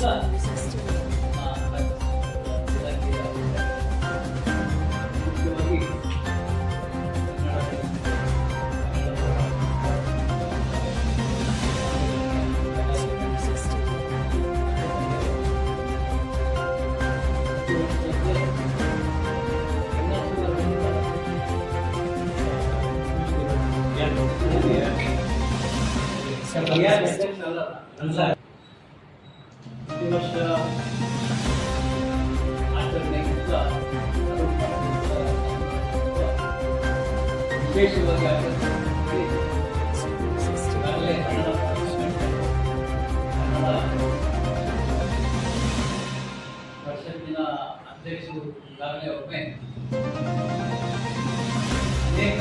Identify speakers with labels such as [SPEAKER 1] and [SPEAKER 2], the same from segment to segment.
[SPEAKER 1] ಎಲ್ಲ ಪರಿಷತ್ತಿನ ಅಧ್ಯಕ್ಷರು ಈಗಾಗಲೇ ಒಮ್ಮೆ ಅನೇಕ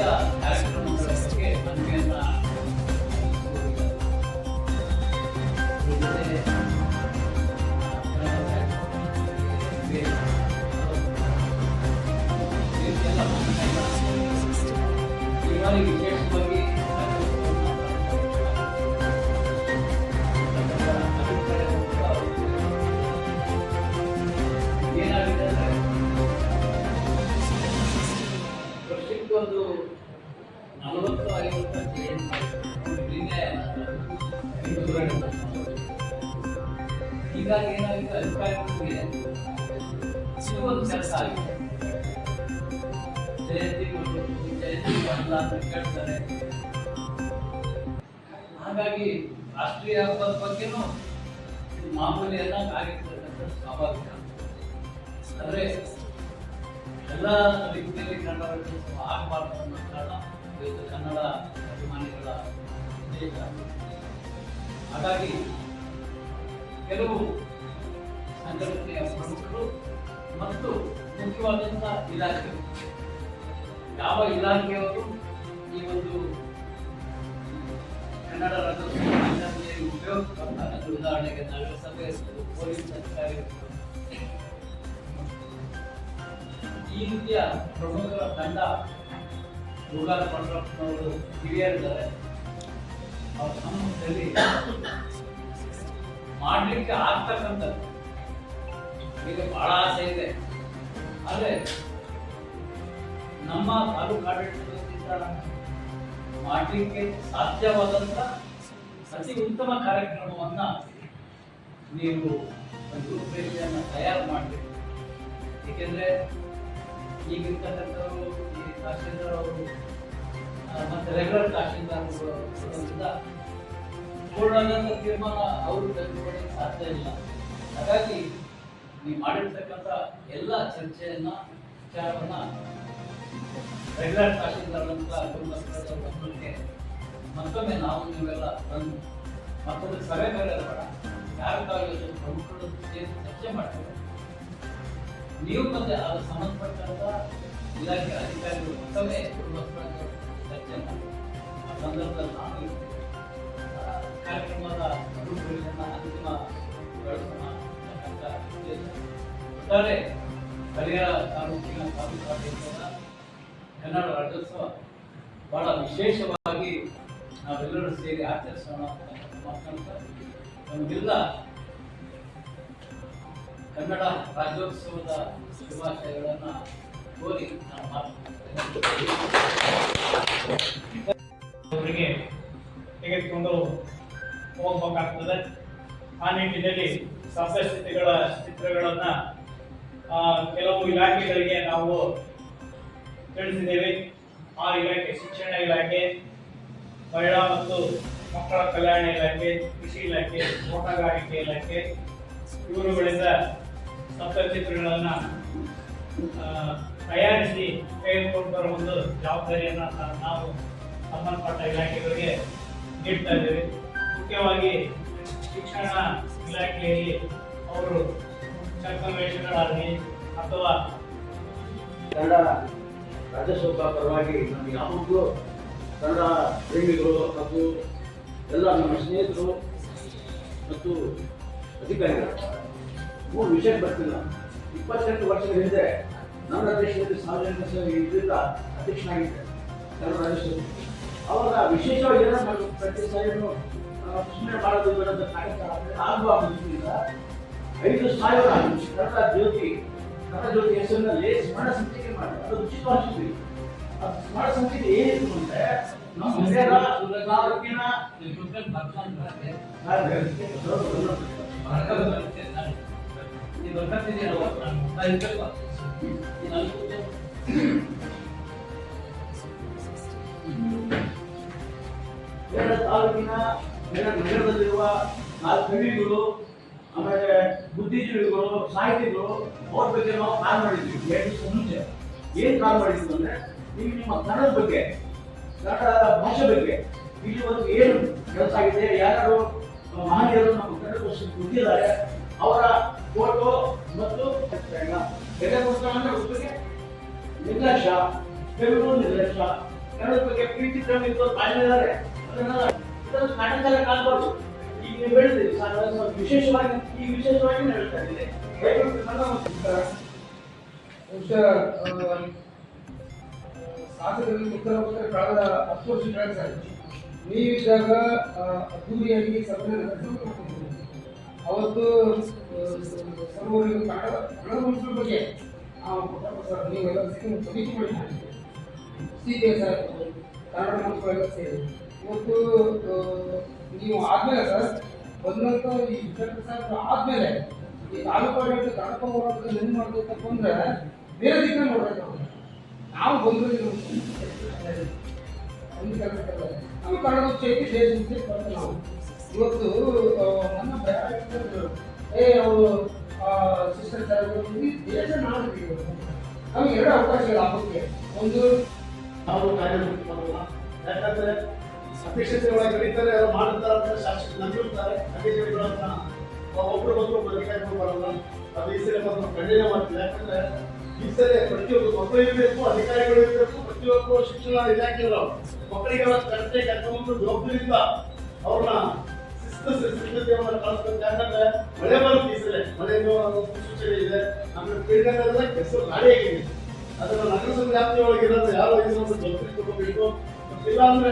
[SPEAKER 1] ಬಾರಿ ವಿಶೇಷವಾಗಿ ಏನಾಗಿದೆ ವರ್ಷಕ್ಕೊಂದು ನಲವತ್ತು ಐವತ್ತು ಹೀಗಾಗಿ ಏನಾಗಿದೆ ಅಧಿಕಾರಿಗಳಿಗೆ ಒಂದು ಕೆಲಸ ಕೇಳ್ತಾರೆ ಹಾಗಾಗಿ ರಾಷ್ಟ್ರೀಯ ಹಬ್ಬದ ಬಗ್ಗೆನೂ ಮಾಮೂಲಿ ಎಲ್ಲ ಆಗಿರ್ತಕ್ಕಂಥ ಸ್ವಾಭಾವಿಕ. ಅಂದ್ರೆ ಎಲ್ಲ ರೀತಿಯಲ್ಲಿ ಕನ್ನಡ ಆಗಬಾರ್ದು ಅನ್ನೋ ಕಾರಣ ಕನ್ನಡ ಅಭಿಮಾನಿಗಳ ಹಾಗಾಗಿ ಕೆಲವು ಸಂಘಟನೆಯ ಪ್ರಮುಖರು ಮತ್ತು ಮುಖ್ಯವಾದಂಥ ಇಲಾಖೆಗಳು ಯಾವ ಇಲಾಖೆಯವರು ಈ ಒಂದು ಕನ್ನಡ ರಾಜ್ಯೋತ್ಸವ ಆಚರಣೆಯಲ್ಲಿ ಉಪಯೋಗ ಉದಾಹರಣೆಗೆ ನಗರಸಭೆ ಪೊಲೀಸ್ ಅಧಿಕಾರಿ ಈ ರೀತಿಯ ಪ್ರಮುಖರ ತಂಡ ದುರ್ಗಾ ಪಂಡ್ರಪ್ಪನವರು ಹಿರಿಯರಿದ್ದಾರೆ. ಅವ್ರ ಸಮ್ಮುಖದಲ್ಲಿ ಮಾಡ್ಲಿಕ್ಕೆ ಆಗ್ತಕ್ಕಂಥದ್ದು. ಈಗ ಬಹಳ ಆಸೆ ಇದೆ. ಆದ್ರೆ ನಮ್ಮ ತಾಲೂಕು ಆಡಳಿತದಿಂದ ಮಾಡಲಿಕ್ಕೆ ಸಾಧ್ಯವಾದಂತ ಅತಿ ಉತ್ತಮ ಕಾರ್ಯಕ್ರಮವನ್ನ ನೀವು ಒಂದು ತಯಾರು ಮಾಡಬೇಕು. ಏಕೆಂದ್ರೆ ಈಗಿರ್ತಕ್ಕಂಥವ್ರು, ಈ ತಹಶೀಲ್ದಾರ್ ಅವರು ಮತ್ತು ರೆಗ್ಯುಲರ್ ತಹಶೀಲ್ದಾರ್ ಪೂರ್ಣಾನಂದ ತೀರ್ಮಾನ ಅವರು ತೆಗೆದುಕೊಳ್ಳಕ್ಕೆ ಸಾಧ್ಯ ಇಲ್ಲ. ಹಾಗಾಗಿ ನೀವು ಮಾಡಿರ್ತಕ್ಕಂಥ ಎಲ್ಲ ಚರ್ಚೆಯನ್ನ, ವಿಚಾರವನ್ನ ರೆಗ್ಯುಲರ್ ತಹಶೀಲ್ದಾರ್ ಅಂತ ಗುರುಮಂತ್ರದ ಮತ್ತೊಮ್ಮೆ ನಾವು ನೀವೆಲ್ಲ ಬಂದು ಮತ್ತೊಂದು ಸಭೆ ಬೇಡ ಯಾರು ತಾವು ಪ್ರಮುಖರು ಚರ್ಚೆ ಮಾಡ್ತೇವೆ ನೀವು ಮತ್ತೆ ಅದು ಸಂಬಂಧಪಟ್ಟಂತ ಇಲಾಖೆ ಅಧಿಕಾರಿಗಳು ಮತ್ತೊಮ್ಮೆ ಗುರುಮಂತ್ರದ ಚರ್ಚೆ ಮಾಡಿ ಆ ಸಂದರ್ಭದಲ್ಲಿ ನಾವು ಕಾರ್ಯಕ್ರಮದ ರೂಪುರೇಷೆಯನ್ನ ಅಂತಿಮ. ಒಟ್ಟಾರೆ ಪರಿಹಾರ ತಾಲೂಕಿನ ತಾಲೂಕು ಕನ್ನಡ ರಾಜ್ಯೋತ್ಸವ ಬಹಳ ವಿಶೇಷವಾಗಿ ನಾವೆಲ್ಲರೂ ಸೇರಿ ಆಚರಿಸೋಣ ನಮಗೆಲ್ಲ ಕನ್ನಡ ರಾಜ್ಯೋತ್ಸವದ ಶುಭಾಶಯಗಳನ್ನು ಕೋರಿ
[SPEAKER 2] ಅವರಿಗೆ ತೆಗೆದುಕೊಂಡು ಹೋಗ್ಬೇಕಾಗ್ತದೆ. ಆ ನಿಟ್ಟಿನಲ್ಲಿ ಸಂಸ್ಥಿತಿಗಳ ಚಿತ್ರಗಳನ್ನ ಕೆಲವು ಇಲಾಖೆಗಳಿಗೆ ನಾವು ತಿಳಿಸಿದ್ದೇವೆ. ಆ ಇಲಾಖೆ, ಶಿಕ್ಷಣ ಇಲಾಖೆ, ಮಹಿಳಾ ಮತ್ತು ಮಕ್ಕಳ ಕಲ್ಯಾಣ ಇಲಾಖೆ, ಕೃಷಿ ಇಲಾಖೆ, ತೋಟಗಾರಿಕೆ ಇಲಾಖೆ, ಇವರುಗಳಿಂದ ಸಪ್ತಚಿತ್ರಗಳನ್ನು ತಯಾರಿಸಿ ತೆಗೆದುಕೊಂಡು ಬರುವ ಒಂದು ಜವಾಬ್ದಾರಿಯನ್ನು ನಾವು ಸಂಬಂಧಪಟ್ಟ ಇಲಾಖೆಗಳಿಗೆ ನೀಡ್ತಾ ಇದ್ದೇವೆ. ಮುಖ್ಯವಾಗಿ ಶಿಕ್ಷಣ ಇಲಾಖೆಯಲ್ಲಿ ಅವರು ವೇಷಗಳಾಗಲಿ ಅಥವಾ
[SPEAKER 3] ಕನ್ನಡ ರಾಜ್ಯೋತ್ಸವ ಪರವಾಗಿ ನಾನು ಯಾವಾಗಲೂ ಕನ್ನಡ ಪ್ರೇಮಿಗಳು ಮತ್ತು ಎಲ್ಲ ನಮ್ಮ ಸ್ನೇಹಿತರು ಮತ್ತು ಅಧಿಕಾರಿಗಳು. ಮೂರು ವಿಷಯ ಬರ್ತಿಲ್ಲ. ಇಪ್ಪತ್ತೆಂಟು ವರ್ಷಗಳ ಹಿಂದೆ ನನ್ನ ದೇಶದಲ್ಲಿ ಸಾರ್ವಜನಿಕ ಸೇವೆ ಇದರಿಂದ ಅಧ್ಯಕ್ಷನಾಗಿದ್ದೆ ಕನ್ನಡ ರಾಜ್ಯಸಭೆ ಅವಾಗ ವಿಶೇಷವಾಗಿ ಏನೋ ಪ್ರತಿ ಸಾರಿನೂ ಸುಮ್ಮನೆ ಮಾಡೋದು ಬೇಡ ಅಂತ ಕಾರ್ಯಕ್ರಮ ಇದರಿಂದ ಐದು ಸಾವಿರ ಕನ್ನಡ ಜ್ಯೋತಿ ಕನ್ನಡ ಜ್ಯೋತಿ ಹೆಸರಿನಲ್ಲಿ ಸ್ಮರಣ ಸಂಚಿಕೆ ಮಾಡಿ ಅದು ಉಚಿತವಾಗಿದ್ವಿ ಆ ಸ್ಮರಣ ಸಂಚಿಕೆ ಏನಿತ್ತು ಅಂದ್ರೆ ತಾಲೂಕಿನ ನಗರದಲ್ಲಿರುವ ನಾಲ್ಕು ಕವಿಗಳು ಆಮೇಲೆ ಬುದ್ಧಿಜೀವಿಗಳು, ಸಾಹಿತಿಗಳು ಅವ್ರ ಬಗ್ಗೆ ನಾವು ಕಾಲ್ ಮಾಡಿದ್ವಿ. ಎರಡು ದಿವಸ ಮುಂಚೆ? ಏನ್ ಕಾಲ್ ಮಾಡಿದ್ವಿ ಅಂದ್ರೆ ನೀವು ನಿಮ್ಮ ಕನ್ನಡದ ಬಗ್ಗೆ ಕನ್ನಡ ಭಾಷೆ ಬಗ್ಗೆ ಇಲ್ಲಿವರೆಗೂ ಏನು ಕೆಲಸ ಆಗಿದೆ? ಯಾರು ಮಹನೀಯರು ನಮ್ಮ ಕನ್ನಡ ಭಾಷೆ ಗೊತ್ತಿದ್ದಾರೆ, ಅವರ ಫೋಟೋ ಮತ್ತು ಎದಕ್ಕೋಸ್ಕರ ಅಂದ್ರೆ ಬಗ್ಗೆ ನಿರ್ಲಕ್ಷ್ಯ. ಕೆಲವರು ನಿರ್ಲಕ್ಷ್ಯ. ಕನ್ನಡದ ಬಗ್ಗೆ ಪ್ರೀತಿ ಕ್ರಮ ಇದ್ದವ್ರು ಕಾಲಿದ್ದಾರೆ ಅದನ್ನ ಕಾಣಬಾರ್ದು. ಈಗ ಬೆಳೆದಿದೆ. ವಿಶೇಷವಾಗಿ ಈ ವಿಶೇಷವಾಗಿ
[SPEAKER 4] ಆ, ಶಾಸಕರಲ್ಲಿ ಉತ್ತರಗೋಸ್ಕರ ಕಳೆದ ಹತ್ತು ವರ್ಷ ಕಳೆದ ನೀವಿದ್ದಾಗ ಅದ್ದೂರಿಯಾಗಿ ಸಭೆ ಅವತ್ತು ಸರ್ವರಿಗೂ ಕನ್ನಡ ಕನ್ನಡ ಬಗ್ಗೆ ಸರ್ ನೀವೆಲ್ಲ ಸಮೀಕ್ಷೆ ಮಾಡಿದ್ದೀರಿ. ಸಿ ಸರ್ ಕನ್ನಡ ನೀವು ಆದ್ಮೇಲೆ ಸರ್, ಬಂದಂತ ಈ ಇಪ್ಪತ್ತು ಆದ್ಮೇಲೆ ಈ ತಾಲೂಕು ಆಡಳಿತ ತಾಲೂಕು ಹೋರಾಟದಲ್ಲಿ ಏನು ಮಾಡ್ಬೇಕಪ್ಪ ಅಂದ್ರೆ ಬೇರೆ ದಿಕ್ಕ ನೋಡ್ಬೇಕು. ನಾವು ಬಂದ್ರೆ ಒಂದು ಕೆಲಸಕ್ಕಲ್ಲ ನಮ್ಮ ಕನ್ನಡ ಉಚ್ಚೈತಿ ದೇಶ ನಾವು ಇವತ್ತು ನನ್ನ. ಏ, ಅವರು ಸಿಸ್ಟರ್ ದೇಶ ನಾಡಿಗೆ ನಮ್ಗೆ ಎರಡು ಅವಕಾಶಗಳು ಆಗುತ್ತೆ ಒಂದು,
[SPEAKER 3] ನಾವು ಕಾರ್ಯ ಯಾಕಂದ್ರೆ ಅಧ್ಯಕ್ಷತೆ ಒಳಗೆ ಕರೀತಾರೆ, ಅವ್ರು ಮಾಡ್ತಾರೆ ಅಂತ ಶಾಸಕರು ನಂಬಿರ್ತಾರೆ ಅಧ್ಯಕ್ಷತೆಗಳನ್ನ ಒಬ್ರು ಬಂದು ಅಧಿಕಾರಿಗಳು ಬರಲ್ಲ. ಅದು ಈ ಸರಿ ಬಂದು ಖಂಡನೆ ಮಾಡ್ತೀವಿ ಯಾಕಂದ್ರೆ ಈ ಸರಿ ಪ್ರತಿಯೊಂದು ಮಕ್ಕಳು ಇರಬೇಕು ಅಧಿಕಾರಿಗಳು ಇರಬೇಕು ಪ್ರತಿಯೊಬ್ಬರು ಶಿಕ್ಷಣ ಇಲಾಖೆಗಳು ಮಕ್ಕಳಿಗೆ ಕರೆಕ್ಟೇ ಕರ್ಕೊಂಡು ಜವಾಬ್ದಾರಿಯಿಂದ ಅವ್ರನ್ನ ಶಿಸ್ತು ಸಿದ್ಧತೆಯನ್ನು ಕಳಿಸ್ಬೇಕು. ಯಾಕಂದ್ರೆ ಮಳೆ ಬರುತ್ತೆ ಈ ಸರಿ. ಮಳೆ ಸೂಚನೆ ಇದೆ. ಆಮೇಲೆ ಪೀಡನೆಲ್ಲ ಕೆಸರು ನಾಳೆ ಆಗಿದೆ ಅದನ್ನು ನಗರಸಭೆ ವ್ಯಾಪ್ತಿಯೊಳಗೆ ಇರೋದು ಯಾರು ಇದನ್ನು ಜವಾಬ್ದಾರಿ ತಗೋಬೇಕು. ಇಲ್ಲ ಅಂದ್ರೆ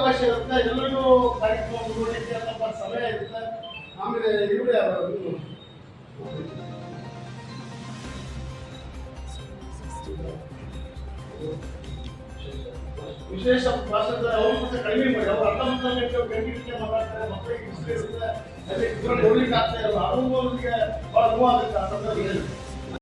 [SPEAKER 3] ಅವಕಾಶ ಇರುತ್ತೆ. ಎಲ್ಲರಿಗೂ ಕಾರ್ಯಕ್ರಮ ನೋಡಲಿಕ್ಕೆ ಸ್ವಲ್ಪ ಸಮಯ ಇರುತ್ತೆ. ಆಮೇಲೆ ಇವರೇ ಅವರು ವಿಶೇಷ ಭಾಷಣ ಅವರು ಮತ್ತೆ ಕಡಿಮೆ ಮಾಡಿ. ಅವ್ರು ಅರ್ಧ ಮುಕ್ಕಾಲು ಗಂಟೆ ಗಂಟೆ ಗಂಟೆ ಮಾತಾಡ್ತಾರೆ ಮಕ್ಕಳಿಗೆ ಇಷ್ಟ ಇರುತ್ತೆ. ಅಲ್ಲಿ ಇದ್ರಲ್ಲಿ ನೋಡ್ಲಿಕ್ಕೆ ಆಗ್ತಾ ಇಲ್ಲ ಅದು ಅವ್ರಿಗೆ ಬಹಳ ನೋವಾಗುತ್ತೆ ಆ ಸಂದರ್ಭದಲ್ಲಿ.